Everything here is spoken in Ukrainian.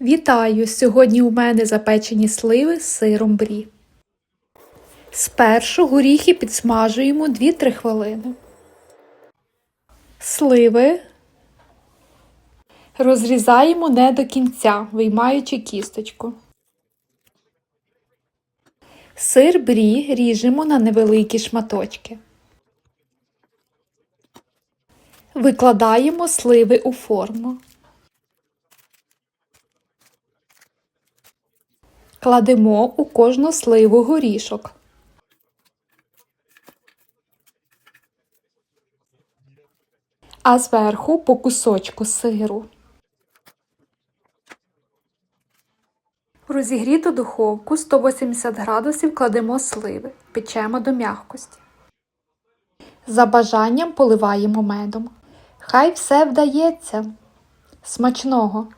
Вітаю! Сьогодні у мене запечені сливи з сиром брі. Спершу горіхи підсмажуємо 2-3 хвилини. Сливи розрізаємо не до кінця, виймаючи кісточку. Сир брі ріжемо на невеликі шматочки. Викладаємо сливи у форму. Кладемо у кожну сливу горішок. А зверху по кусочку сиру. В розігріту духовку 180 градусів кладемо сливи, печемо до м'якості. За бажанням поливаємо медом. Хай все вдається. Смачного!